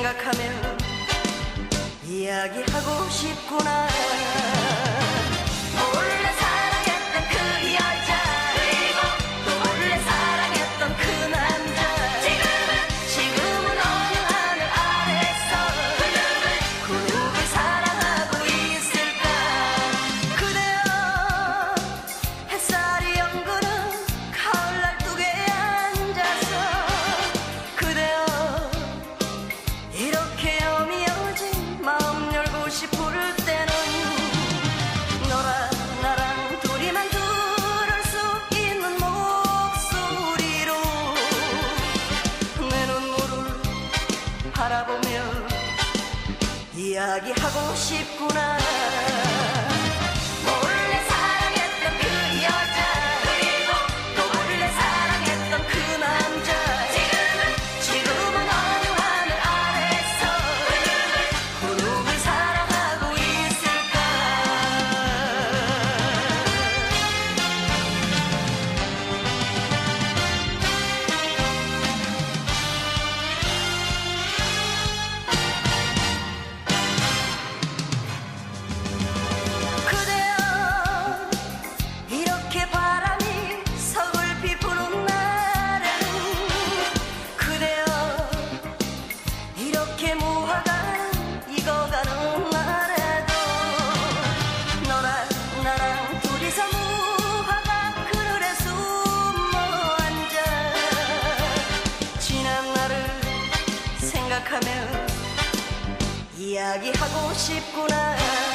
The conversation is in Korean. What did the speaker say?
생각하면 이야기하고 싶구나. 이야기하고 싶구나. 이야기하고 싶구나.